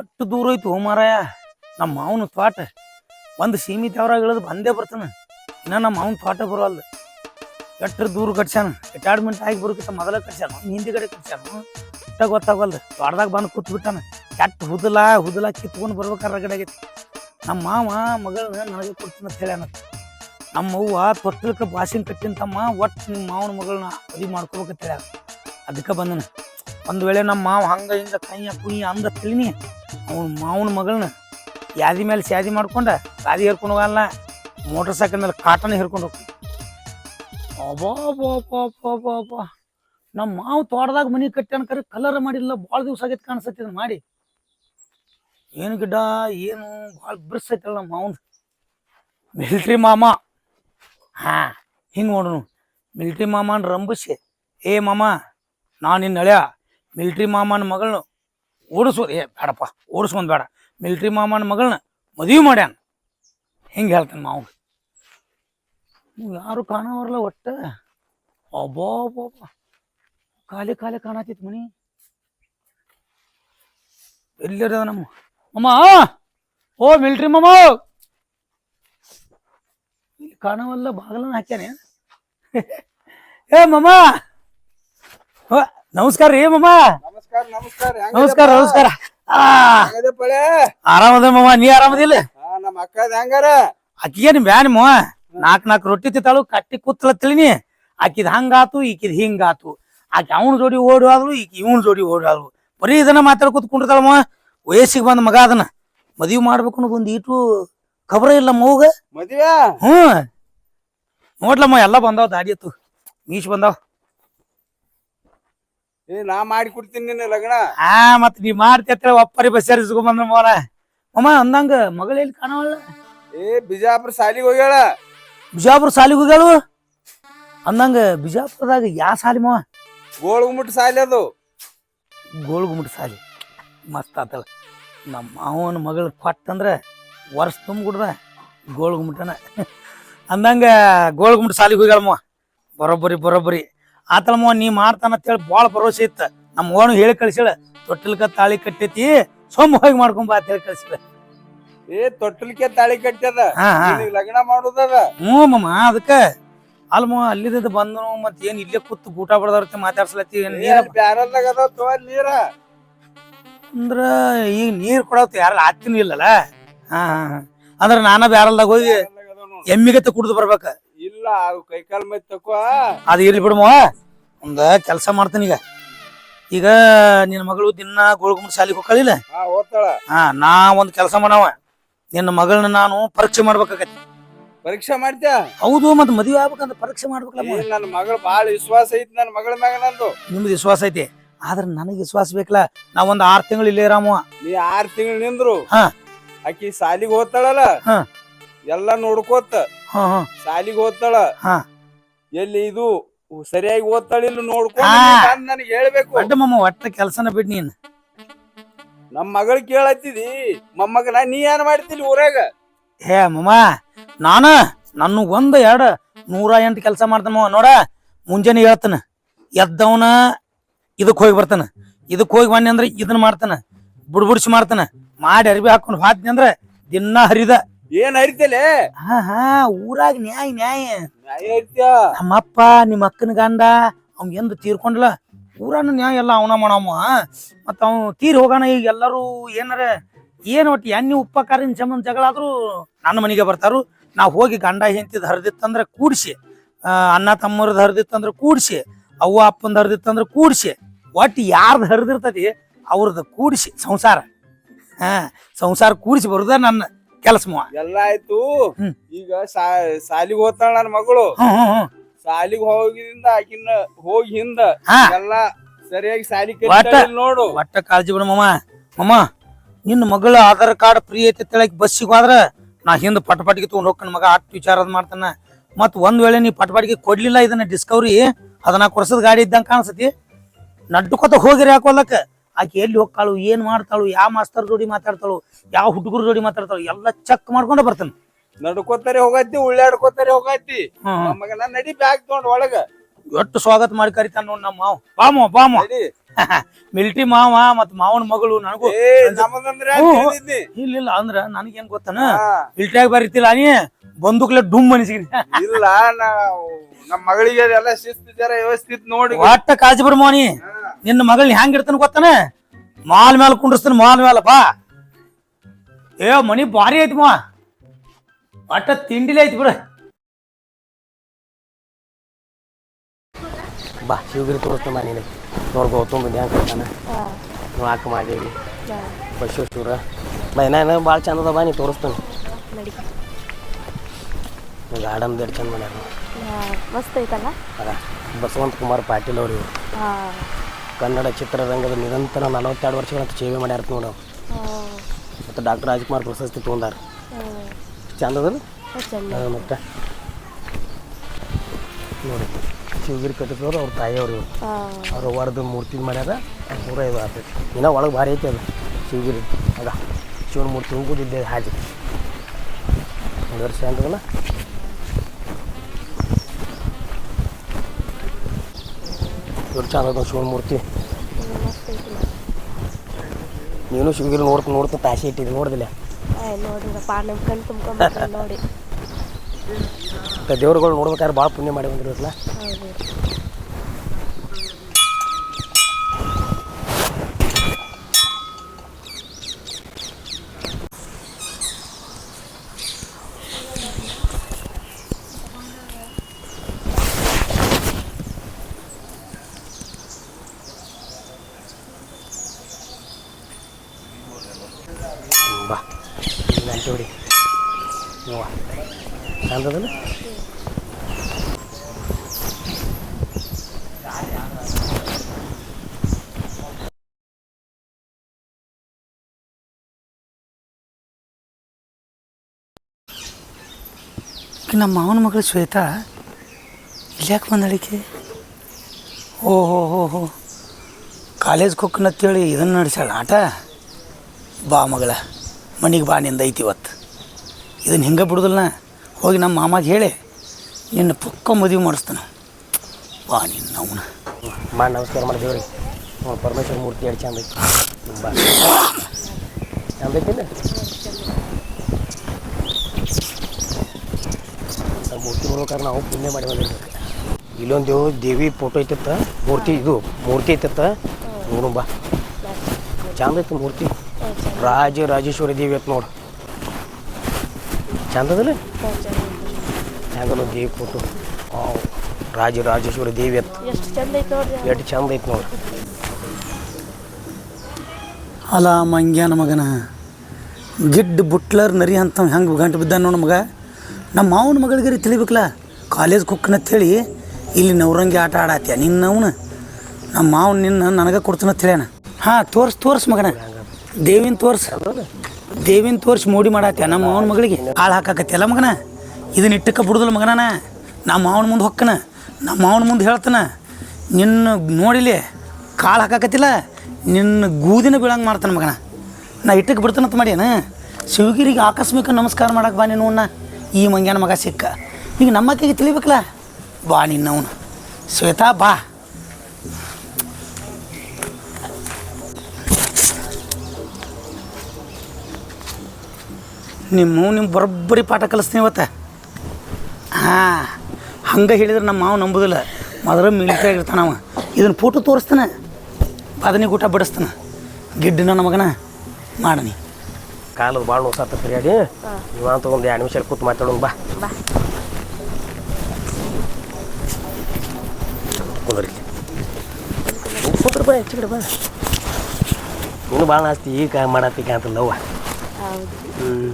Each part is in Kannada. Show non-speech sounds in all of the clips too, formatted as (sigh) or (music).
ಎಷ್ಟು ದೂರ ಐತಿ ಮಾರಾಯ. ನಮ್ಮ ಮಾವನ ತ್ವಾಟ ಒಂದು ಸೀಮಿತ ಅವ್ರಾಗ ಇಳಿದು ಬಂದೇ ಬರ್ತಾನೆ. ಇನ್ನ ನಮ್ಮ ಮಾವನ ತ್ವಾಟ ಬರೋಲ್ಲ ಎಷ್ಟು ದೂರ ಕಟ್ಸ್ಯಾನ? ರಿಟೈರ್ಮೆಂಟ್ ಆಗಿ ಬರೋಕಿಂತ ಮೊದಲ ಹಿಂದಿ ಹಿಂದಿಗಡೆ ಕಟ್ಸ್ಯಾನ? ಇಷ್ಟ ಗೊತ್ತಾಗಲ್ದು ತ್ವಾಟದಾಗ ಬಂದು ಕೂತ್ಬಿಟ್ಟಾನ ಕೆಟ್ಟ ಹುದಲ ಹುದಲ ಕಿತ್ಕೊಂಡು ಬರ್ಬೇಕಾದ್ರೆ ರಗಡೆ ಆಗೈತಿ. ನಮ್ಮ ಮಾವ ಮಗಳನ್ನ ನನಗೆ ಕೊಡ್ತೀನಿ ಅಂತ ಹೇಳ್ಯಾನ. ನಮ್ಮ ಅವ್ವ ತೊಟ್ಟಲಕ್ಕೆ ಬಾಸಿನ ಕಟ್ಟಿನ ತಮ್ಮ ಒಟ್ಟು ನಿಮ್ಮ ಮಾವನ ಮಗಳನ್ನ ಮದುವೆ ಮಾಡ್ಕೋಬೇಕಂತ ಅದಕ್ಕೆ ಬಂದನ. ಒಂದು ವೇಳೆ ನಮ್ಮ ಮಾವ ಹಂಗ ಹಿಂಗ ಕೈಯ ಕುಯ್ಯ ಅಂದ ತಿಳಿನಿ. ಅವ್ನ ಮಾವನ ಮಗಳನ್ನ ಯಾದಿ ಮೇಲೆ ಸ್ಯಾದಿ ಮಾಡ್ಕೊಂಡ ಸಾದಿ ಹೇರ್ಕೊಂಡು ಹೋಗಲ್ಲ ಮೋಟರ್ ಸೈಕಲ್ ಮೇಲೆ ಕಾಟನ್ ಹೇರ್ಕೊಂಡು ಹೋಗ್ತೀವಿ ನಮ್ಮ ಮಾವ ತೋಟದಾಗ ಮನಿ ಕಟ್ಟಿ ಕರೆ ಕಲರ್ ಮಾಡಿಲ್ಲ ಭಾಳ ದಿವಸ ಆಗೈತೆ ಕಾಣಿಸತ್ತೆ ಮಾಡಿ. ಏನು ಗಿಡ ಏನು ಭಾಳ ಬಿರ್ಸೈತಲ್ಲ ನಮ್ಮ ಮಾವನ್. ಮಿಲ್ಟ್ರಿ ಮಾಮ. ಹಾ, ಹಿಂಗೆ ನೋಡೋನು. ಮಿಲ್ಟ್ರಿ ಮಾಮನ ರಂಬಿಸಿ. ಏ ಮಾಮ, ನಾನು ನಿನ್ನ ಹಳೆಯ ಮಿಲ್ಟ್ರಿ ಮಾಮನ ಮಗಳನ್ನ ಓಡಿಸೋದು ಏ, ಬೇಡಪ್ಪ ಓಡಿಸ್ಕೊಂಡ್ ಬೇಡ. ಮಿಲ್ಟ್ರಿ ಮಾಮನ ಮಗಳನ್ನ ಮದುವೆ ಮಾಡ್ಯಾನ. ಹಿಂಗೆ ಹೇಳ್ತಾನೆ ಮಾವ. ಯಾರು ಕಾಣವರಲ್ಲ ಒಟ್ಟ? ಅಬ್ಬಾ ಖಾಲಿ ಖಾಲಿ ಕಾಣತಿತ್ತು ಮನಿ. ಎಲ್ಲಿರದ ನಮ್ಮ ಅಮ್ಮ ಓ, ಮಿಲ್ಟ್ರಿ ಮಾಮ! ಇಲ್ಲಿ ಕಾಣವಲ್ಲ ಬಾಗಲನ್ನ ಹಾಕ್ಯಾನೆ (laughs) ಏ, ಮಾಮ! ನಮಸ್ಕಾರ ರೀ ಮಮ್ಮ ನಮಸ್ಕಾರ ನಮಸ್ಕಾರ? ನಮಸ್ಕಾರ? ಆರಾಮದ ಮಮ್ಮ ನೀ ಆರಾಮದಿಲ್ಲ? ನಮ್ಮ ಅಕ್ಕದ ಹೆಂಗಾರ? ಆಕಿಗೇನು ಬ್ಯಾನ್ ಮಮ್ಮ ನಾಲ್ಕು ನಾಲ್ಕು ರೊಟ್ಟಿ ತಿತ್ತಾಳು ಕಟ್ಟಿ ಕೂತ್ಲತ್ತಿಳಿನಿ ಆಕಿದ್ ಹಂಗಾತು ಈಕಿದ್ ಹಿಂಗಾತು. ಆಕಿ ಅವನ ಜೋಡಿ ಓಡಿ ಹೋದ್ಲು ಈಕಿ ಇವನ್ ಜೋಡಿ ಓಡಿ ಹೋದ್ಲು ಬರೀ ಇದನ್ನ ಮಾತಾಡ್ ಕೂತ್ಕೊಂಡಿರ್ತಾಳಮ್ಮ ವಯಸ್ಸಿಗೆ ಬಂದ ಮಗ ಅದನ್ನ. ಮದುವೆ ಮಾಡ್ಬೇಕು ಅನ್ನೋದು ಒಂದು ಈಟು ಖಬರ ಇಲ್ಲ ಮೌಗ ಮದುವೆ ಹ್ಮ್. ನೋಡ್ಲಮ್ಮ ಎಲ್ಲ ಬಂದಾವ ದಾಡಿ ಮೀಶ್ ಬಂದಾವ. ಏ ನಾ ಮಾಡಿ ಕೊಡ್ತೀನಿ ನಿನ್ನ ಲಗ್ನ. ಆ ಮತ್ ನೀ ಮಾಡ್ತಿರ ಒಪ್ಪರಿ ಬಸ್ಸಾರಿ ಬಂದ್ರ ಮೋನ ಅಮ್ಮ ಅಂದಂಗ ಮಗಳ ಎಲ್ಲಿ ಕಾಣವಲ್ಲ ಏ ಬಿಜಾಪುರ ಸಾಲಿಗೆ ಹೋಗ್ಯಾಳ. ಬಿಜಾಪುರ ಸಾಲಿಗೆ ಹೋಗ್ಯಾಳು? ಅಂದಂಗ ಬಿಜಾಪುರದಾಗ ಯಾ ಸಾಲಿ ಮಾವ? ಗೋಳ್ ಗುಮ್ಮಟ್ ಸಾಲಿ ಅದು. ಗೋಳ್ಗುಮಟ ಸಾಲಿ. ಮಸ್ತ್ ಆತಲ್ಲ. ನಮ್ಮ ಮಾವನ ಮಗಳ ಕೊಟ್ಟಂದ್ರ ವರ್ಷ ತುಂಬಿಬಿಡ್ದ ಗೋಳ್ಗುಮಟನ ಅಂದಂಗ ಗೋಳ್ಗುಮಟ ಸಾಲಿಗೆ ಹೋಗ್ಯಾಳಮ್ಮ ಬರೋಬ್ಬರಿ ಬರೋಬ್ಬರಿ. ಆತಳಮ್ಮ ನೀ ಮಾಡ್ತಾನ ಅಂತೇಳಿ ಭಾಳ ಭರವಸೆ ಇತ್ತ. ನಮ್ಮ ಓಣು ಹೇಳಿ ಕಳಿಸಿಳ ತೊಟ್ಟಲ್ಕ ತಾಳಿ ಕಟ್ಟೈತಿ ಸೊಮ್ಮ ಹೋಗಿ ಮಾಡ್ಕೊಂಬಾ ಅಂತ ಹೇಳಿ ಕಳಿಸಿಳ. ಏ ತೊಟ್ಟಲಿಕ್ಕೆ ತಾಳಿ ಕಟ್ಟದ ಹಾ ಹಾ. ನಿನಗ್ ಲಗ್ನ ಮಾಡುದದ? ಹ್ಞೂ ಮಮ್ಮ ಅದಕ್ಕೆ. ಅಲ್ಮ ಅಲ್ಲಿದ್ದ ಬಂದನು ಮತ್ ಏನ್ ಇಲ್ಲೇ ಕೂತು ಊಟ ಬಡದವ್ರತೆ ಮಾತಾಡ್ಸಲತ್ತಿ ಏನ್ ನೀರ? ಬ್ಯಾರಲ್ದಾಗ ಅದಾವ ತೋ ನೀರ? ಅಂದ್ರ ಈಗ ನೀರ್ ಕೊಡತ್ ಯಾರ ಆತಿನೂ ಇಲ್ಲಲ್ಲ. ಹಾ ಹಾ ಹಾ. ಅಂದ್ರ ನಾನ ಬ್ಯಾರಲ್ದಾಗ ಹೋಗಿ ಎಮ್ಮಿಗತ್ತ ಅದಾವ್ ನೋಡ್. ಎಮ್ಮಿಗತ್ತೆ ಕುಡ್ದು ಬರ್ಬೇಕ. ಇಲ್ಲ ಕೈ ಕೈಕಾಲ್ ಮೈ ತಕೋ. ಅದ ಇರ್ಲಿ ಬಿಡಮ್ಮ ಒಂದ ಕೆಲಸ ಮಾಡ್ತೀನಿ ಈಗ. ಈಗ ನಿನ್ನ ಮಗಳು ದಿನ ಗೋಳ್ಗುಂಬ ಶಾಲಿಗೆ ಹೋಗ್ಕಳಿಲ್ಲ ಹಾ ಓದ್ತಾಳ. ಹಾ ನಾ ಒಂದ್ ಕೆಲಸ ಮಾಡವ. ನಿನ್ನ ಮಗಳನ್ನ ನಾನು ಪರೀಕ್ಷೆ ಮಾಡ್ಬೇಕಾಗತ್ತೆ ಪರೀಕ್ಷೆ ಮಾಡ್ತ್ಯಾ? ಹೌದು ಮತ್ ಮದುವೆ ಆಗ್ಬೇಕಂತ ಪರೀಕ್ಷೆ ಮಾಡ್ಬೇಕಲ್ಲ ನನ್ನ ಮಗಳ ಬಾಳ ವಿಶ್ವಾಸ ಐತಿ ನನ್ನ ಮಗಳ ಮ್ಯಾಗ ನಂದು. ನಿಮ್ದು ವಿಶ್ವಾಸ ಐತಿ. ಆದ್ರೆ ನನಗೆ ವಿಶ್ವಾಸ ಬೇಕಲ್ಲ. ನಾ ಒಂದ್ ಆರ್ ತಿಂಗಳು ಇಲ್ಲೇ ರಾಮ ನೀ ಆರ್ ತಿಂಗಳು ನಿಂದ್ರು. ಹಾ. ಆಕಿ ಸಾಲಿಗೆ ಹೋಗ್ತಾಳಲ್ಲ. ಹಾ. ಎಲ್ಲ ನೋಡ್ಕೋತ. ಹಾ ಹಾ. ಶಾಲಿಗೆ ಓದ್ತಾಳ ಹಾ. ಎಲ್ಲಿ ಇದು ಸರಿಯಾಗಿ ಓದ್ತಾಳ ಇಲ್ಲ ನೋಡ್ಕೊಂಡು ಹಾ. ನನಗೆ ಹೇಳ್ಬೇಕು. ಒಟ್ಟ ಮಮ್ಮ ಒಟ್ಟ ಕೆಲಸನ ಬಿಡ್ ನೀನ್. ನಮ್ ಮಗಳ ಕೇಳತ್ತಿದಿ ಮೊಮ್ಮಗನ ನೀ ಏನ್ ಮಾಡ್ತಿಲ್ಲ ಊರಾಗ? ಹೇ ಮಮ್ಮ ನಾನ ನನ್ನ ಒಂದ್ ಎರಡ ನೂರ ಎಂಟು ಕೆಲಸ ಮಾಡ್ತಾನ ನೋಡ ಮುಂಜಾನೆ ಹೇಳ್ತಾನ ಎದ್ದವನ ಇದಕ್ ಹೋಗಿ ಬರ್ತಾನ ಇದಕ್ ಹೋಗಿ ಬನ್ನಿ ಅಂದ್ರೆ ಇದನ್ನ ಮಾಡ್ತಾನ ಬುಡ್ಬುಡ್ಸಿ ಮಾಡ್ತಾನ ಮಾಡಿ ಅರ್ಬಿ ಹಾಕೊಂಡು ಹಾದ್ನಿ ಅಂದ್ರೆ ದಿನ ಹರಿದ. ಏನ್ ಹರಿತಲೆ ಹಾ ಹಾ ಊರಾಗ ನ್ಯಾಯ ನ್ಯಾಯ. ನ್ಯಾಯ ಹರಿತ್ಯ? ನಮ್ಮಪ್ಪ ನಿಮ್ಮ ಅಕ್ಕನ ಗಂಡ ಅವ್ ಎಂದು ತೀರ್ಕೊಂಡ್ಲ ಊರನ್ನು ನ್ಯಾಯ ಎಲ್ಲ ಅವನ ಮಾಡಮ್ಮ ಮತ್ತ ಅವ್ ತೀರ್ ಹೋಗೋಣ ಈಗ ಎಲ್ಲರೂ ಏನಾರ ಏನ್ ಒಟ್ಟು ಎಣ್ಣೆ ಉಪ್ಪ ಕಾರಿನ ಸಂಬಂಧ ಜಗಳ ಆದ್ರೂ ನನ್ನ ಮನೆಗೆ ಬರ್ತಾರು. ನಾವು ಹೋಗಿ ಗಂಡ ಹೆಂತಿದ್ ಹರಿದಿತ್ತಂದ್ರೆ ಕೂಡ್ಸಿ. ಅಣ್ಣ ತಮ್ಮರದ್ ಹರಿದಿತ್ತಂದ್ರೆ ಕೂಡ್ಸಿ. ಅವ್ವ ಅಪ್ಪಂದ್ ಹರಿದಿತ್ತಂದ್ರೆ ಕೂಡ್ಸಿ. ಒಟ್ಟು ಯಾರ್ದು ಹರಿದಿರ್ತತಿ ಅವ್ರದ್ದು ಕೂಡಿಸಿ. ಸಂಸಾರ. ಹಾ ಸಂಸಾರ ಕೂಡಿಸಿ ಬರುದ ನನ್ನ. ಕೆಲಸ ಮಾವ ಎಲ್ಲ ಆಯ್ತು. ಈಗ ಶಾಲಿಗ್ ಸಾಲಿಗೆ ಹೋಗ್ತಾಳ ನನ್ನ ಮಗಳು. ಶಾಲಿಗ್ ಸಾಲಿಗೆ ಹೋಗಿದಿಂದ ಆಕಿನ ಹೋಗಿ ಹಿಂದ ಎಲ್ಲ ಸರಿಯಾಗಿ ಶಾಲಿ ನೋಡು. ಒಟ್ಟ ಕಾಳಜಿ ಬಿಡು ಮಮ್ಮ ಮಮ್ಮ ನಿನ್ನ ಮಗಳ ಆಧಾರ್ ಕಾರ್ಡ್ ಫ್ರೀ ಐತಿ ತಿಳಕ್ ಬಸ್ಸಿಗೆ ಹೋದ್ರ ನಾ ಹಿಂದ್ ಪಟಪಟಿಗೆ ತಗೊಂಡ್ ಹೋಗ್ಕನ್ ಮಗ ಅಟ್ ವಿಚಾರ ಮಾಡ್ತಾನ. ಮತ್ ಒಂದ್ ವೇಳೆ ನೀ ಪಟಪಟಿಗೆ ಕೊಡ್ಲಿಲ್ಲ ಇದನ್ನ ಡಿಸ್ಕವರಿ ಅದನ್ನ ವರ್ಷದ ಗಾಡಿ ಇದ್ದಂಗ ಕಾಣಿಸ್ತತಿ ನಡ್ಕೊತ ಹೋಗಿರಿ ಹಾಕೋಲಕ್ಕ ಆಕೆ ಎಲ್ಲಿ ಹೋಗ್ತಾಳು ಏನ್ ಮಾಡ್ತಾಳು ಯಾವ ಮಾಸ್ತರ್ ಜೋಡಿ ಮಾತಾಡ್ತಾಳು ಯಾವ ಹುಡುಗರ ಜೋಡಿ ಮಾತಾಡ್ತಾಳು ಎಲ್ಲ ಚೆಕ್ ಮಾಡ್ಕೊಂಡ ಬರ್ತಾನೆ. ನಡ್ಕೋತಾರೆ ಹೋಗತ್ತಿ ಉಳ್ಳಾಡ್ಕೋತಾರೆ ಹೋಗತ್ತಿ ಮಗನ ನಡಿ ಬ್ಯಾಗ್ ತಗೊಂಡ್ ಒಳಗ. ಎಷ್ಟು ಸ್ವಾಗತ ಮಾಡಿ ಕರಿತಾನ ನೋಡ್ ನಮ್ಮ ಮಾವ. ಬಾಮ ಬಾಮ. ಮಿಲ್ಟಿ ಮಾವ ಮತ್ ಮಾವನ ಮಗಳು ನನಗೂ. ಇಲ್ಲ ಇಲ್ಲ ಅಂದ್ರ ನನಗೇನ್ ಗೊತ್ತಾನ? ಹಾ. ಮಿಲ್ಟ್ರಿಯಾಗ ಬರೀತಿಲ್ಲ ನೀ? ಬಂದೂಕ್ಲೆ ಡುಮ್ ಅನಿಸಿರಿ (laughs) ಇಲ್ಲ ನಮ್ ಮಗಳಿಗೆ ಎಲ್ಲ ಶಿಸ್ತು ಜರ ವ್ಯವಸ್ಥಿತ್ ನೋಡಿ. ಒಟ್ಟ ಕಾಜಿ ಬರ್ ಮೋನಿ ನಿನ್ನ ಮಗಳನ್ನ ಹೆಂಗ್ ಇಡ್ತಾನ ಗೊತ್ತಾನ? ಮಾಲ್ ಮೇಲೆ ಕುಂಡ್ರಸ್ತಾನ ಮಾಲ್ ಮೇಲೆ ಬಾ. ಏ ಮನಿ ಭಾರಿ ಐತಿ ಮಾ. ಅಟ್ಟ ತಿಂಡಿಲೇ ಐತಿ ಬಿಡ. ಬಾ ಶಿವಗಿರಿ ತೋರಿಸ್ತಾನ ನೀನು ನೋಡ್ ಗೌತಮ್ ಹೆಂಗೆ ಕೊಡ್ತಾನೆ ನಾವು ಹಾಕಿ ಮಾಡೀವಿ ಬಸವೇಶ್ವರ. ಬಾ ಏನ ಭಾಳ ಚಂದ ಅದ ಬಾ ನೀ ತೋರಿಸ್ತಾನೆ. ಗಾರ್ಡನ್ ದೇಡ್ ಚಂದ ಮಾಡ್ಯಾರ. ಮಸ್ತ್ ಐತಲ್ಲ? ಅದ ಬಸವಂತ ಕುಮಾರ್ ಪಾಟೀಲ್ ಅವ್ರು ಕನ್ನಡ ಚಿತ್ರರಂಗದ ನಿರಂತರ ನಲವತ್ತೆರಡು ವರ್ಷಗಳ ಸೇವೆ ಮಾಡ್ಯಾರ ನೋಡಿ. ಮತ್ತೆ ಮತ್ತು ಡಾಕ್ಟರ್ ರಾಜ್ಕುಮಾರ್ ಪ್ರಶಸ್ತಿ ತೊಗೊಂಡಾರ. ಚಂದ ಅದ ಮತ್ತು? ನೋಡಿ ಶಿವಗಿರಿ ಕಟ್ಟಿಸೋರು ಅವ್ರ ತಾಯಿಯವರು ಅವ್ರ ಹೊರದು ಮೂರ್ತಿ ಮಾಡ್ಯಾರ ಪೂರ ಇದು ಆಗ್ತೈತಿ ಇನ್ನೂ ಒಳಗೆ ಭಾರಿ ಐತಿ ಅದು ಶಿವಗಿರಿ. ಅದ ಶಿವನ ಮೂರ್ತಿ ಹೋಗುದಿದ್ದೆ ಹಾಜಿ ಒಂದು ವರ್ಷ ಅಂತದಲ್ಲ ಇವ್ರು ಚಂದ ಶಿವನ ಮೂರ್ತಿ. ನೀನು ಶಿವಗಿರಿ ನೋಡ್ತಾ ನೋಡ್ತಾ ತಾಸೆ ಇಟ್ಟಿದ್ದು ನೋಡಿದಿಲ್ಲ? ಆಯ್ ನೋಡಿರಪ್ಪ ನಮ್ಮ ಕಣ್ ತುಂಬ್ಕೊಂಡ್ಬಿಟ್ರೆ ನೋಡಿ. ದೇವ್ರಗಳು ನೋಡ್ಬೇಕಾದ್ರೆ ಭಾಳ ಪುಣ್ಯ ಮಾಡಿ ಬಂದಿರೋದ್ಲ ಹೌದು ಹ್ಮ್, ಬಾ ಗಂಟೆ ಹೊಡಿ ನೋವ ನಮ್ಮ ಮಾವನ ಮಗಳು ಶ್ವೇತಾ, ಇಲ್ಯಾಕೆ ಬಂದಳಿಕೆ? ಓ ಹೋ ಹೋ ಹೋ. ಕಾಲೇಜ್ ಕೊಕ್ಕನತ್ತೇಳಿ ಇದನ್ನು ನಡೆಸ್ಯಾಳ ಆಟ? ಬಾ ಮಗಳ, ಮನೆಗೆ ಬಾ ನಿಂದ ಐತಿ ಇವತ್ತು. ಇದನ್ನು ಹಿಂಗೆ ಬಿಡುದಿಲ್ಲ ಹೋಗಿ ನಮ್ಮ ಮಾಮಾಗೆ ಹೇಳಿ, ನಿನ್ನ ಪುಕ್ಕ ಮದುವೆ ಮಾಡಿಸ್ತಾನೆ. ಬಾ ನಿನ್ನ ಅವನ ಮಾ, ನಮಸ್ಕಾರ ಮಾಡಿ ದೇವ್ರಿ. ನೋಡಿ ಪರಮೇಶ್ವರ ಮೂರ್ತಿ ಎರಡು ಚಂದ ಐತಿ. ಬಾ. ಮೂರ್ತಿ ನೋಡ್ಬೇಕಾದ್ರೆ ನಾವು ಪುಣ್ಯ ಮಾಡಿ ಬಂದಿರ್ಬೇಕು ಇಲ್ಲೊಂದು ದೇವ್ ಫೋಟೋ ಐತಿತ್ತ, ಮೂರ್ತಿ ಇದು, ಮೂರ್ತಿ ಐತಿತ್ತ. ನೋಡು ಬಾ. ಚಂದ ಮೂರ್ತಿ. ರಾಜ ರಾಜೇಶ್ವರಿ ದೇವಿ ಐತೆ ನೋಡು. ಚಂದ ಹೆಂಗಲ್ಲ ದೇವಿ ಫೋಟೋ. ರಾಜ ರಾಜೇಶ್ವರಿ ದೇವಿ ಎತ್ತ ಎಷ್ಟು ಚಂದ ಐತಿ ನೋಡ್ರಿ. ಎಷ್ಟು ಚಂದ ಐತೆ ಅಲ್ಲ ಮಂಗ್ಯಾನ ಮಗನ ಗಿಡ್ ಬುಟ್ಲರ್ ನರಿ ಅಂತ ಹೆಂಗೆ ಗಂಟು ಬಿದ್ದ ನೋಡ ಮಗ ನಮ್ಮ ಮಾವನ ಮಗಳಿಗರಿ ತಿಳಿಬೇಕಲ್ಲ ಕಾಲೇಜ್ ಕುಕ್ಕನ ಹೇಳಿ ಇಲ್ಲಿ ನವರಂಗಿ ಆಟ ಆಡಾತ್ಯ. ನಿನ್ನ ಅವನು. ನಮ್ಮ ಮಾವನ ನಿನ್ನ ನನಗೆ ಕೊಡ್ತಾನ ಹೇಳ್ಯಾನ. ಹಾಂ ತೋರ್ಸ್ ತೋರ್ಸ್ ಮಗನ. ದೇವಿನ ತೋರ್ಸ್. ದೇವಿನ ತೋರ್ಸಿ ಮೋಡಿ ಮಾಡಾತ್ಯ ನಮ್ಮ ಮಾವನ ಮಗಳಿಗೆ. ಕಾಳು ಹಾಕಾಕತ್ತಿಯಲ್ಲ ಮಗನ. ಇದನ್ನ ಇಟ್ಟಕ್ಕ ಬಿಡುದಿಲ್ಲ ಮಗನಾನ? ನಮ್ಮ ಮಾವನ ಮುಂದೆ ಹೊಕ್ಕನ. ನಮ್ಮ ಮಾವನ ಮುಂದೆ ಹೇಳ್ತಾನ. ನಿನ್ನ ನೋಡಿಲಿ ಕಾಳು ಹಾಕಾಕತ್ತಿಲ್ಲ, ನಿನ್ನ ಗೂದಿನ ಬೀಳಂಗೆ ಮಾಡ್ತಾನೆ ಮಗನ. ನಾ ಇಟ್ಟಕ್ಕೆ ಬಿಡ್ತಾನಂತ ಮಾಡ್ಯಾನ. ಶಿವಗಿರಿಗೆ ಆಕಸ್ಮಿಕ ನಮಸ್ಕಾರ ಮಾಡಕ್ಕೆ ಬಾ ನೀನು ಈ ಮಂಗ್ಯಾನ ಮಗ ಸಿಕ್ಕ. ಈಗ ನಮ್ಮಕ್ಕಿಗೆ ತಿಳಿಬೇಕಲ್ಲ? ಬಾ ನಿನ್ನವನು ಶ್ವೇತಾ, ಬಾ. ನಿಮ್ಮ ನಿಮ್ಮ ಬರೋಬ್ಬರಿ ಪಾಠ ಕಲಿಸ್ತೀನಿ ಇವತ್ತು. ಹಾಂ. ಹಂಗೆ ಹೇಳಿದ್ರೆ ನಮ್ಮ ಮಾವ ನಂಬುದಿಲ್ಲ. ಮೊದಲು ಮಿಲಿಟ್ರಿ ಆಗಿರ್ತಾನ ಅವ. ಇದನ್ನು ಫೋಟೋ ತೋರಿಸ್ತಾನೆ. ಬದನಿಗೆ ಊಟ ಬಿಡಿಸ್ತಾನೆ. ಗಿಡ್ಡನ ನಮಗನ ಮಗನ ಮಾಡನಿ. ಕಾಲದ ಭಾಳ ನೋಸಾತ ಸರಿಯಾಗಿ. ಇವಾಗ ತಗೊಂಡು ಎರಡು ನಿಮಿಷ ಕೂತು ಮಾತಾಡೋಣ ಬಾ. ಬಾ. ಕುಂದ್ರಿ. ಕುಂದ್ರ ಬಾ ಹೆಚ್ಚು ಕಡೆ ಬಾ. ನೀನು ಭಾಳ ಆಸ್ತಿ ಈಗ ಮಾಡತ್ತಿ ಕಾಂತಲ್ಲವ್ವ ಹೌದು. ಹ್ಞೂ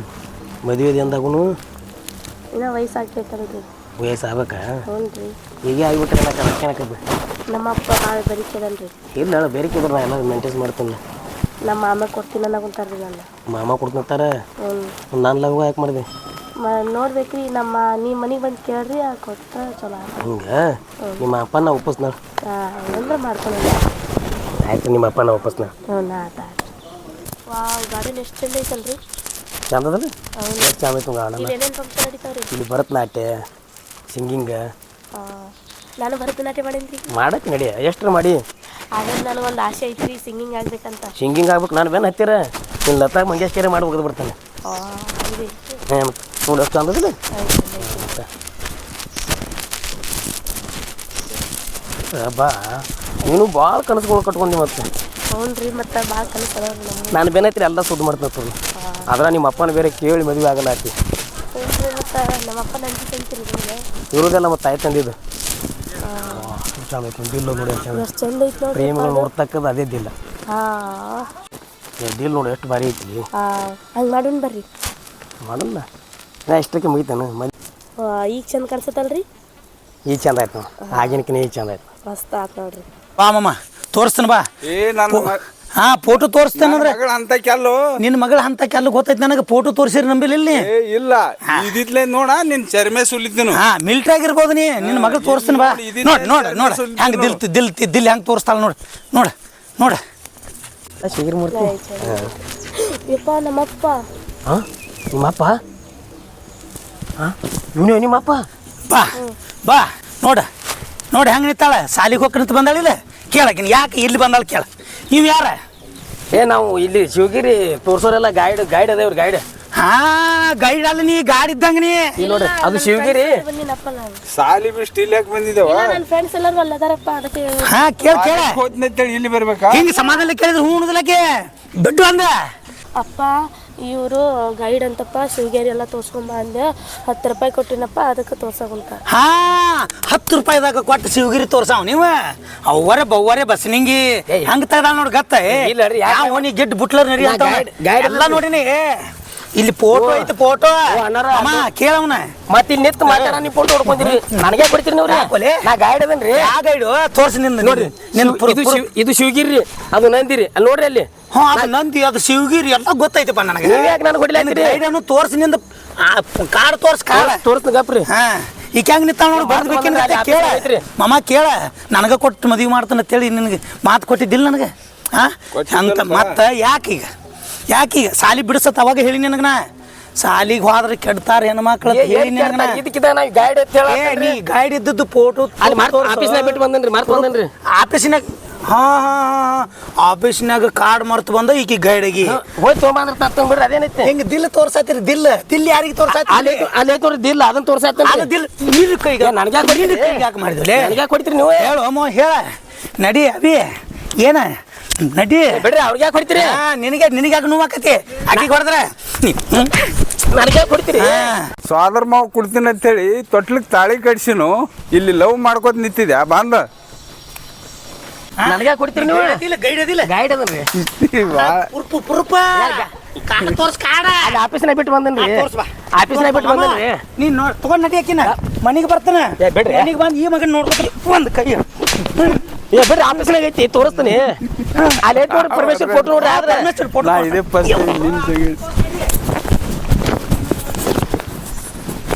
ಮದುವೆ ಅಂದಾಗೂ ಇನ್ನೂ ವಯಸ್ಸಾಗ್ತೈತಲ್ರಿ ವಯಸ್ಸು ಆಗ್ಬೇಕಾ ಹ್ಞೂ ರೀ ಹೀಗೆ ಆಗಿಬಿಟ್ರೆ ಕರೆಕ್ಟ್ ನಮ್ಮ ಅಪ್ಪ ಭಾಳ ಬರೀತದಲ್ರಿ ಇಲ್ಲ ಹೇಳ ಬೇರೆ ಕುಂದ್ರೆ ನಾ ಎಲ್ಲ ಮಾಡ್ತೀನಿ. ನಮ್ಮ ಮಾಮ ಕೊಡ್ತೀನಿ ಅನ್ನಕುಂತಾರ್ರಿ ನನ್ನ ಮಾಮ ಕೊಡ್ತಾರ ನಾನು ಲವ್ ಯಾಕೆ ಮಾಡಿದೆ? ನೋಡ್ಬೇಕು ನೋಡ್ಬೇಕ್ರಿ ನಮ್ಮ ನಿಮ್ಮ ಮನೆಗೆ ಬಂದು ಕೇಳ್ರಿ ಆ ಕೊಟ್ಟ ಚಲೋ ಹಿಂಗೆ? ನಿಮ್ಮ ಅಪ್ಪನ ಒಪ್ಪಸ್ನ ಹಂಗಂದ್ರೆ ಮಾಡ್ಕೊಂಡು ಆಯ್ತು ನಿಮ್ಮ ಅಪ್ಪನ ಒಪ್ಪಸ್ನ ಹ್ಞೂ ಆತ ವಾ ಗಾರ್ಡನ್ ಎಷ್ಟು ಚಂದ ಐತಲ್ರಿ. ಚಂದ ಅದಲ್ಲ ಹೌದು ಎಷ್ಟು ಚಂದ ಐತೆ ಗಾಣ ಇಲ್ಲಿ ಏನೇನು ಫಂಕ್ಷನ್ ನಡೀತಾವ್ರಿ ಇಲ್ಲಿ ಭರತನಾಟ್ಯ ಸಿಂಗಿಂಗ್ ನಾನು ಭರತನಾಟ್ಯ ಮಾಡೀನಿ ಮಾಡಕ್ಕೆ ನಡಿ ಎಷ್ಟ್ರ ಮಾಡಿ ಆದ್ರೆ ಒಂದು ಆಸೆ ಐತ್ರಿ ಸಿಂಗಿಂಗ್ ಆಗ್ಬೇಕಂತ ಸಿಂಗಿಂಗ್ ಆಗ್ಬೇಕು ನಾನು ಬೇನ್ ಹತ್ತಿರ ನೀನು ಲತಾ ಮಂಗೇಶ್ಕರ ಮಾಡ್ಬೇಕು ಬರ್ತಾನೆ. ಹಾಂ ಮತ್ತೆ ನೋಡಿ ಅಷ್ಟು ಆಯ್ತು. ಬಾ ನೀನು ಭಾಳ ಕನಸುಗಳು ಕಟ್ಕೊಂಡಿ ಮತ್ತೆ ಹ್ಞೂನ್ರಿ ಮತ್ತೆ ಭಾಳ ಕನಸು ಅದಾವ್ರಿ ನಮ್ಗೆ ನಾನು ಬೇನೈತ್ರಿ ಎಲ್ಲ ಸುದ್ದಿ ಮಾಡ್ತೀನಿ ಆದ್ರೆ ನಿಮ್ಮ ಅಪ್ಪನ ಬೇರೆ ಕೇಳಿ ಮದುವೆ ಆಗಲ್ಲ ಆಕಿ. ಹ್ಞೂನ್ರಿ ಮತ್ತೆ ನಮ್ಮಪ್ಪ ನಂಗೆ ಕೈತ್ರಿ ನಿಮಗೆ? ಇರೋದೆಲ್ಲ ಮತ್ತೆ ತಾಯಿ ತಂದಿದ್ದು. ನೋಡಿ ಎಷ್ಟು ಚಂದ. ಎಷ್ಟು ಚಂದ ಐತಿ ನೋಡ್ರಿ ಪ್ರೇಮಿಗಳು ನೋಡ್ತಕ್ಕದ್ದು ಅದೇ ದಿಲ್ಲ ಹಾಂ. ದಿಲ್ ನೋಡಿ ಎಷ್ಟು ಭಾರಿ ಐತಿ. ಹಂಗೆ ಮಾಡೋಣ ಬರ್ರಿ. ಮಾಡಲ್ಲ ನಾ ಇಷ್ಟಕ್ಕೆ ಮುಗಿತಾನೆ. ಈಗ ಚಂದ ಕಾಣಿಸತ್ತಲ್ರಿ ಈಗ ಚಂದ ಆಯ್ತು ಆಗಿನಕಿನ ಈಗ ಚಂದ ಆಯ್ತು ಮಸ್ತ್ ಆತ್ ನೋಡ್ರಿ. ಬಾ ಮಮ್ಮ ತೋರಿಸ್ತಾನ ಬಾ. ಏ ನನ್ನ ಮ- ಹಾ ಫೋಟೋ ತೋರಿಸ್ತೇನಂದ್ರೆ ಮಗಳ ಅಂತ ಕೆಲ್ಲು ನಿನ್ನ ಮಗಳ ಅಂತ ಕೆಲ್ಲ ಗೊತ್ತೈತಿ ನನಗೆ ಫೋಟೋ ತೋರಿಸಿರಿ ನಂಬಿಲ್ಲ ಇಲ್ಲಿ. ಏ ಇಲ್ಲ. ಇದಿತ್ಲೆ ನೋಡ ನಿನ್ ಚರ್ಮೆ ಸುಲಿದ್ನು ಹಾ ಮಿಲ್ಟ್ರಿ ಆಗಿರ್ಬೋದು ನೀ. ನಿನ್ನ ಮಗಳು ತೋರಿಸ್ತೀನಿ ಬಾ. ನೋಡಿ, ನೋಡಿ ನೋಡಿ ನೋಡ್. ಸ್ವಲ್ಪ ಹೆಂಗ್ ದಿಲ್ ದಿಲ್ ದಿಲ್ ಹೆಂಗ್ ತೋರಿಸ್ತಾಳ ನೋಡಿ. ನೋಡಿ ನೋಡ. ಶಿಗಿರ್ ಮೂರ್ತಿ ಯಪ್ಪ ನಮ್ಮಪ್ಪ. ಹಾ ನಿಮ್ಮಪ್ಪ? ಹಾ ಇವನು ನಿಮ್ಮಪ್ಪ? ಬಾ ಬಾ. ನೋಡ ನೋಡಿ ಹೆಂಗ್ ನಿಂತಾಳ? ಸಾಲಿಗೆ ಹೋಗಿ ನಿಂತು ಬಂದಾಳಿಲ್ಲ ಕೇಳಕಿನ ಯಾಕೆ ಇಲ್ಲಿ ಬಂದಾಳ ಕೇಳ. ನೀವು ಯಾರ? ಏ ನಾವು ಇಲ್ಲಿ ಶಿವಗಿರಿ ತೋರ್ಸೋರೆಲ್ಲ ಗೈಡ್ ಗೈಡ್ ಅದೇ ಅವ್ರ ಗೈಡ್ ಹಾ ಗೈಡ್ ಅಲ್ಲ ನೀ ಗಾಡಿ ಇದ್ದಂಗ ನೀ. ಇಲ್ಲಿ ನೋಡ್ರಿ ಅದು ಶಿವಗಿರಿ. ಬಂದಿನಪ್ಪ ನಾನು. ಸಾಲಿ ಬಿಟ್ಟು ಇಲ್ಲಿ ಯಾಕೆ ಬಂದಿದ್ದೇವ ನನ್ನ ಫ್ರೆಂಡ್ಸ್ ಎಲ್ಲರೂ ಅಲ್ಲದಾರಪ್ಪ ಅದಕ್ಕೆ ಹಾ ಕೇಳ ಕೇಳ. ಹೋದ್ನಂತೇಳಿ ಇಲ್ಲಿ ಬರ್ಬೇಕಾ? ಹಿಂಗ ಸಮಾಧಾನ ಕೇಳಿದ್ರೆ ಹೂ ಅನ್ನೋದಿಲ್ಲಕ್ಕೆ ಬಿಟ್ಟು ಅಂದ. ಅಪ್ಪ ಇವರು ಗೈಡ್ ಅಂತಪ್ಪ ಶಿವಗೇರಿ ಎಲ್ಲ ತೋರ್ಸ್ಕೊಂಬ ಅಂದೆ ಹತ್ತು ರೂಪಾಯಿ ಕೊಟ್ಟಿನಪ್ಪ ಅದಕ್ಕೆ ತೋರ್ಸಕುಂತ. ಹಾ ಹತ್ತು ರೂಪಾಯಿದಾಗ ಕೊಟ್ಟು ಶಿವಗಿರಿ ತೋರ್ಸಾವ್ ನೀವ? ಅವ್ವರೆ ಬವ್ವರೆ ಬಸ್ನಿಂಗಿ ಹಂಗ ತಗದ ನೋಡಿ ಗತ್ತ ಇಲ್ಲ ರೀ? ಯಾವ ನೀ ಗೆಡ್ ಬುಟ್ಲರ್ ನಡಿ ನಾ ಅಂತ guide ಎಲ್ಲ ನೋಡಿನಿ ಇಲ್ಲಿ ಫೋಟೋ ಐತಿ ಫೋಟೋ ಅಮ್ಮ ಕೇಳವನ ಮತ್ತೆ ಇಲ್ಲಿ ನಿಂತು ಮಾತಾಡ ನೀವು ಫೋಟೋ ಹೊಡ್ಕೊಂತೀರಿ. ನನಗೆ ಕೊಡ್ತೀರಿ ನೀವು ರೀ ನಾ ಗೈಡ್ ಅದನ್ರಿ. ಆ ಗೈಡು ತೋರ್ಸಿ ನಿಂದ ನೋಡ್ರಿ ನಿನ್ನ ಇದು ಶಿವ್- ಇದು ಶಿವಗಿರಿ ಅದು ನಂದಿರಿ. ಅಲ್ಲಿ ನೋಡ್ರಿ ಅಲ್ಲಿ. ಹಾ ಅದು ನಂದಿ ಅದು ಶಿವಗಿರಿ ಎಲ್ಲ ಗೊತ್ತೈತಪ್ಪ ನನಗೆ. ನೀವ್ ಯಾಕ್ ನನಗ್ ಹೊಡಿಲಾತ್ತೀರಿ? ಗೈಡನ್ನು ತೋರ್ಸಿ ನಿಂದ ಕಾರ್ ತೋರ್ಸ್ ಕಾರ್ ತೋರಿಸ್ತೀನಿ ಗಪ್ರಿ. ಹಾ ಈಗ ಹೆಂಗ್ ನಿಂತ ನೋಡಿ ಬರ್ಬೇಕೇನ ಕೇಳ. ಮಾಮ ಕೇಳ. ನನಗ ಕೊಟ್ಟು ಮದುವೆ ಮಾಡ್ತಾನೆ ಅಂತೇಳಿ ನಿನಗೆ ಮಾತು ಕೊಟ್ಟಿದ್ದಿಲ್ಲ ನನಗೆ. ಹಾ? ಅಂತ. ಮತ್ತೆ ಯಾಕೀಗ? ಯಾಕೀಗ? ಸಾಲಿ ಬಿಡಿಸತ್ ಅವಾಗ ಹೇಳಿ ನಿನಗೆ ನಾ. ಸಾಲಿಗೆ ಹೋದ್ರೆ ಕೆಡ್ತಾರ ಹೆಣ್ಮಕ್ಳು ಹೇಳಿ ನಿನಗೆ ನಾ. ಗೈಡ್ ನೀ ಗೈಡ್ ಇದ್ದದ್ದು ಫೋಟೋ ಅಲ್ಲಿ ಆಫೀಸ್ನಾಗ ಬಿಟ್ಟು ಬಂದನ್ರಿ ಮಾರ್ಕ್ ಬಂದನ್ರಿ. ಆಫೀಸಿನಾಗ ಹಾ ಹಾ ಹಾ ಆಫೀಸ್ನಾಗ ಕಾರ್ಡ್ ಮರ್ತು ಬಂದ ಈಕಿ ಗೈಡಿಗೆ. ಹೋಯ್ ತೊಗೊಂಬಂದ್ರ ತತ್ತಂಗ್ ಬಿಡ್ರಿ ಅದೇನೈತಿ? ಹಿಂಗ ದಿಲ್ ತೋರ್ಸಾತಿರಿ ದಿಲ್ ದಿಲ್ ಯಾರಿಗೆ ಅಲ್ಲಿ ಅಲ್ಲೇ ತೋರಿ ದಿಲ್ಲ ಅದನ್ನ ಅದು ದಿಲ್ ನಿನ್ನ ಕೈಗೆ ನನಗೆ ಯಾಕೆ ಯಾಕ್ ನಿನ್ನ? ಕೈಗೆ ಯಾಕೆ ಮಾಡಿದ್ವಲೆ ನನಗೆ ಕೊಡ್ತೀರಿ ನೀವು? ಹೇಳು ಅಮ್ಮ ಹೇಳ. ನಡಿ ಅಭಿ. ಏನ? ನಡಿ. ಬಿಡ್ರಿ ಅವ್ರಿಗೆ ಯಾಕೆ ಕೊಡ್ತೀರಿ? ಹಾ, ನಿನಗೆ ನಿನಗೆ ಯಾಕೆ ನೋವಾಕತಿ? ಆಕಿಗೆ ಹೊಡೆದ್ರೆ? ನನಗೆ ಕೊಡ್ತೀರಿ? ಸ್ವಾದರ್ ಮಾವು ಕುಡ್ತೀನಿ ಅಂತೇಳಿ ತೊಟ್ಲಿಗೆ ತಾಳಿ ಕಟ್ಸಿನು ಇಲ್ಲಿ ಲವ್ ಮಾಡ್ಕೊತ ನಿಂತಿದ್ಯಾ? ಬಂದ. ನನಗೆ ಕೊಡ್ತೀರಿ ನೀವು? ಗೈಡ್ ಅದಿಲ್ಲ. ಗೈಡ್ ಅದನ್ರಿ ಪುರುಪು ಪುರುಪ. ಕಾಡ ತೋರ್ಸ್ ಕಾಡ. ಅಲ್ಲಿ ಆಫೀಸ್ನಾಗ ಬಿಟ್ಟು ಬಂದನ್ರಿ. ಆ, ತೋರ್ಸ್ ಬಾ. ಆಫೀಸ್ನಾಗ ಬಿಟ್ಟು ಬಂದನ್ರಿ. ನೀನ್ ನೋಡ್ ತಗೊಂಡ್ ನಡಿ ಆಕಿನ ಮನೆಗೆ ಬರ್ತಾನ. ಬಿಡ್ರಿ. ಮನೆಗೆ ಬಂದು ಈ ಮಗನ್ ನೋಡ್ಕೊತೀರಿ ಒಂದ್ ಕೈ. ಏ ಬಿಡ್ರಿ ಆಫೀಸ್ನಾಗ ಐತಿ ತೋರಿಸ್ತೀನಿ. ಅಲ್ಲಿ ಐತಿ ನೋಡಿ ಪರಮೇಶ್ವರ್ ಫೋಟೋ ನೋಡ್ರಿ ಆದ್ರೆ. ಪರಮೇಶ್ವರ್ ಫೋಟೋ ನಾ ಫಸ್ಟ್ ನಿನ್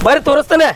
ಬರ್ರಿ ತೋರಿಸ್ತಾನೆ.